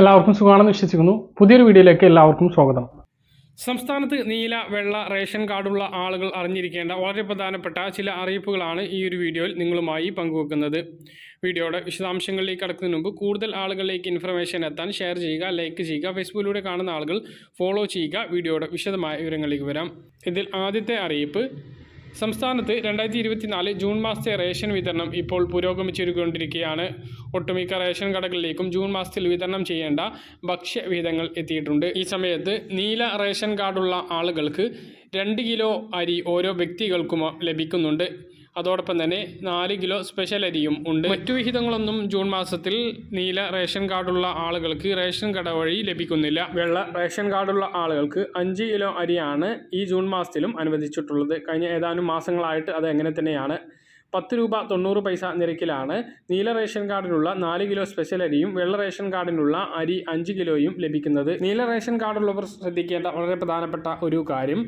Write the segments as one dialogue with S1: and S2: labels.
S1: എല്ലാവർക്കും സുഖമാണെന്ന് വിശ്വസിക്കുന്നു. പുതിയൊരു വീഡിയോയിലേക്ക് എല്ലാവർക്കും സ്വാഗതം.
S2: സംസ്ഥാനത്ത് നീല വെള്ള റേഷൻ കാർഡുള്ള ആളുകൾ അറിഞ്ഞിരിക്കേണ്ട വളരെ പ്രധാനപ്പെട്ട ചില അറിയിപ്പുകളാണ് ഈ ഒരു വീഡിയോയിൽ നിങ്ങളുമായി പങ്കുവെക്കുന്നത്. വീഡിയോയുടെ വിശദാംശങ്ങളിലേക്ക് കടക്കുന്നതിന് മുമ്പ് കൂടുതൽ ആളുകളിലേക്ക് ഇൻഫർമേഷൻ എത്താൻ ഷെയർ ചെയ്യുക ലൈക്ക് ചെയ്യുക ഫേസ്ബുക്കിലൂടെ കാണുന്ന ആളുകൾ ഫോളോ ചെയ്യുക. വീഡിയോയുടെ വിശദമായ വിവരങ്ങളിലേക്ക് വരാം. ഇതിൽ ആദ്യത്തെ അറിയിപ്പ് സംസ്ഥാനത്ത് രണ്ടായിരത്തി ഇരുപത്തിനാല് ജൂൺ മാസത്തെ റേഷൻ വിതരണം ഇപ്പോൾ പുരോഗമിച്ചിരിക്കൊണ്ടിരിക്കുകയാണ് ഒട്ടുമിക്ക റേഷൻ കടകളിലേക്കും ജൂൺ മാസത്തിൽ വിതരണം ചെയ്യേണ്ട ഭക്ഷ്യവിഹിതങ്ങൾ എത്തിയിട്ടുണ്ട്. ഈ സമയത്ത് നീല റേഷൻ കാർഡുള്ള ആളുകൾക്ക് രണ്ട് കിലോ അരി ഓരോ വ്യക്തികൾക്കും ലഭിക്കുന്നുണ്ട്. അതോടൊപ്പം തന്നെ നാല് കിലോ സ്പെഷ്യൽ അരിയും ഉണ്ട്. മറ്റു വിഹിതങ്ങളൊന്നും ജൂൺ മാസത്തിൽ നീല റേഷൻ കാർഡുള്ള ആളുകൾക്ക് റേഷൻ കട വഴി ലഭിക്കുന്നില്ല. വെള്ള റേഷൻ കാർഡുള്ള ആളുകൾക്ക് അഞ്ച് കിലോ അരിയാണ് ഈ ജൂൺ മാസത്തിലും അനുവദിച്ചിട്ടുള്ളത്. കഴിഞ്ഞ ഏതാനും മാസങ്ങളായിട്ട് അത് എങ്ങനെ തന്നെയാണ്? പത്ത് രൂപ തൊണ്ണൂറ് പൈസ നിരക്കിലാണ്. നീല റേഷൻ കാർഡിനുള്ള നാല് കിലോ സ്പെഷ്യൽ അരിയും വെള്ള റേഷൻ കാർഡിനുള്ള അരി അഞ്ച് കിലോയും ലഭിക്കുന്നത്. നീല റേഷൻ കാർഡുള്ളവർ ശ്രദ്ധിക്കേണ്ട വളരെ പ്രധാനപ്പെട്ട ഒരു കാര്യം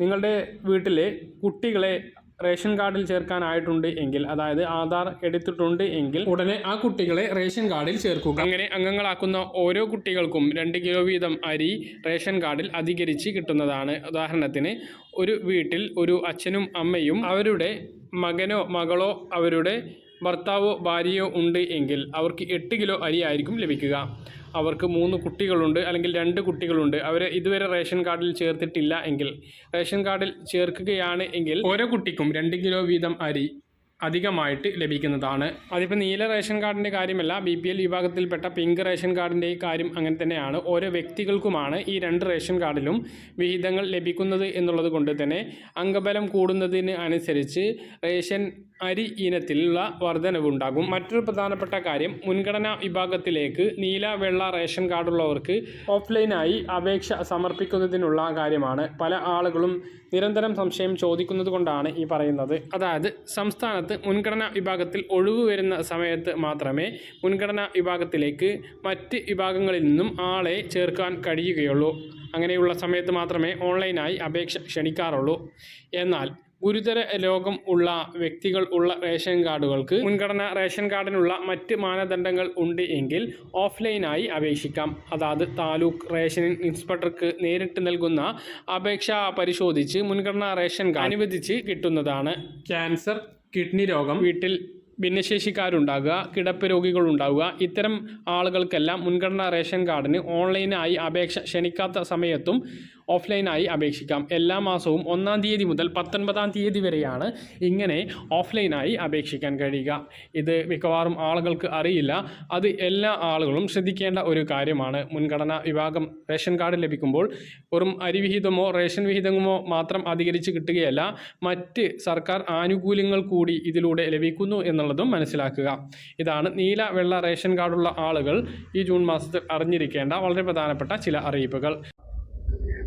S2: നിങ്ങളുടെ വീട്ടിലെ കുട്ടികളെ റേഷൻ കാർഡിൽ ചേർക്കാനായിട്ടുണ്ട് എങ്കിൽ അതായത് ആധാർ എടുത്തിട്ടുണ്ട് എങ്കിൽ ഉടനെ ആ കുട്ടികളെ റേഷൻ കാർഡിൽ ചേർക്കുക. അങ്ങനെ അംഗങ്ങളാക്കുന്ന ഓരോ കുട്ടികൾക്കും രണ്ട് കിലോ വീതം അരി റേഷൻ കാർഡിൽ അധികരിച്ച് കിട്ടുന്നതാണ്. ഉദാഹരണത്തിന് ഒരു വീട്ടിൽ ഒരു അച്ഛനും അമ്മയും അവരുടെ മകനോ മകളോ അവരുടെ ഭർത്താവോ ഭാര്യയോ ഉണ്ട് എങ്കിൽ അവർക്ക് എട്ട് കിലോ അരി ആയിരിക്കും ലഭിക്കുക. അവർക്ക് മൂന്ന് കുട്ടികളുണ്ട് അല്ലെങ്കിൽ രണ്ട് കുട്ടികളുണ്ട്. അവരെ ഇതുവരെ റേഷൻ കാർഡിൽ ചേർത്തിട്ടില്ല എങ്കിൽ. റേഷൻ കാർഡിൽ ചേർക്കുകയാണ് എങ്കിൽ ഓരോ കുട്ടിക്കും രണ്ട് കിലോ വീതം അരി അധികമായിട്ട് ലഭിക്കുന്നതാണ്. അതിപ്പോൾ നീല റേഷൻ കാർഡിന്റെ കാര്യമല്ല ബി പി എൽ വിഭാഗത്തിൽപ്പെട്ട പിങ്ക് റേഷൻ കാർഡിന്റെ കാര്യം അങ്ങനെ തന്നെയാണ്. ഓരോ വ്യക്തികൾക്കുമാണ് ഈ രണ്ട് റേഷൻ കാർഡിലും വിഹിതങ്ങൾ ലഭിക്കുന്നത് എന്നുള്ളത് കൊണ്ട് തന്നെ അംഗബലം കൂടുന്നതിന് അനുസരിച്ച് റേഷൻ അരി ഇനത്തിലുള്ള വർധനവുണ്ടാകും മറ്റൊരു പ്രധാനപ്പെട്ട കാര്യം മുൻഗണനാ വിഭാഗത്തിലേക്ക് നീല വെള്ള റേഷൻ കാർഡുള്ളവർക്ക് ഓഫ്ലൈനായി അപേക്ഷ സമർപ്പിക്കുന്നതിനുള്ള കാര്യമാണ്. പല ആളുകളും നിരന്തരം സംശയം ചോദിക്കുന്നത് കൊണ്ടാണ് ഈ പറയുന്നത്. അതായത് സംസ്ഥാനത്ത് മുൻഗണനാ വിഭാഗത്തിൽ ഒഴിവ് വരുന്ന സമയത്ത് മാത്രമേ മുൻഗണനാ വിഭാഗത്തിലേക്ക് മറ്റ് വിഭാഗങ്ങളിൽ നിന്നും ആളെ ചേർക്കാൻ കഴിയുകയുള്ളൂ. അങ്ങനെയുള്ള സമയത്ത് മാത്രമേ ഓൺലൈനായി അപേക്ഷ ക്ഷണിക്കാറുള്ളൂ. എന്നാൽ ഗുരുതര രോഗം ഉള്ള വ്യക്തികൾ ഉള്ള റേഷൻ കാർഡുകൾക്ക് മുൻഗണന റേഷൻ കാർഡിനുള്ള മറ്റ് മാനദണ്ഡങ്ങൾ ഉണ്ട് എങ്കിൽ ഓഫ്ലൈനായി അപേക്ഷിക്കാം. അതായത് താലൂക്ക് റേഷൻ ഇൻസ്പെക്ടർക്ക് നേരിട്ട് നൽകുന്ന അപേക്ഷ പരിശോധിച്ച് മുൻഗണനാ റേഷൻ കാർഡ് അനുവദിച്ച് കിട്ടുന്നതാണ്. ക്യാൻസർ കിഡ്നി രോഗം വീട്ടിൽ ഭിന്നശേഷിക്കാരുണ്ടാകുക കിടപ്പ് രോഗികൾ ഉണ്ടാവുക ഇത്തരം ആളുകൾക്കെല്ലാം മുൻഗണനാ റേഷൻ കാർഡിന് ഓൺലൈനായി അപേക്ഷ ക്ഷണിക്കാത്ത സമയത്തും ഓഫ്ലൈനായി അപേക്ഷിക്കാം. എല്ലാ മാസവും ഒന്നാം തീയതി മുതൽ പത്തൊൻപതാം തീയതി വരെയാണ് ഇങ്ങനെ ഓഫ്ലൈനായി അപേക്ഷിക്കാൻ കഴിയുക. ഇത് മിക്കവാറും ആളുകൾക്ക് അറിയില്ല. അത് എല്ലാ ആളുകളും ശ്രദ്ധിക്കേണ്ട ഒരു കാര്യമാണ്. മുൻഗണനാ വിഭാഗം റേഷൻ കാർഡ് ലഭിക്കുമ്പോൾ വെറും അരിവിഹിതമോ റേഷൻ വിഹിതമോ മാത്രം അധികരിച്ച് കിട്ടുകയല്ല മറ്റ് സർക്കാർ ആനുകൂല്യങ്ങൾ കൂടി ഇതിലൂടെ ലഭിക്കുന്നു എന്നുള്ളതും മനസ്സിലാക്കുക. ഇതാണ് നീല വെള്ള റേഷൻ കാർഡുള്ള ആളുകൾ ഈ ജൂൺ മാസത്തിൽ അറിഞ്ഞിരിക്കേണ്ട വളരെ പ്രധാനപ്പെട്ട ചില അറിയിപ്പുകൾ.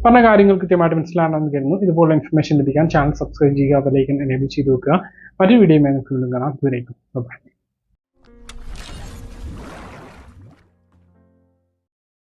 S1: പറഞ്ഞ കാര്യങ്ങൾ കൃത്യമായിട്ട് മനസ്സിലാണെന്ന് കരുതുന്നു. ഇതുപോലുള്ള ഇൻഫർമേഷൻ ലഭിക്കാൻ ചാനൽ സബ്സ്ക്രൈബ് ചെയ്യുക അതിലേക്ക് എനേബിൾ ചെയ്ത് വെക്കുക. മറ്റൊരു വീഡിയോ നമുക്ക് വീണ്ടും കാണാം. ബൈ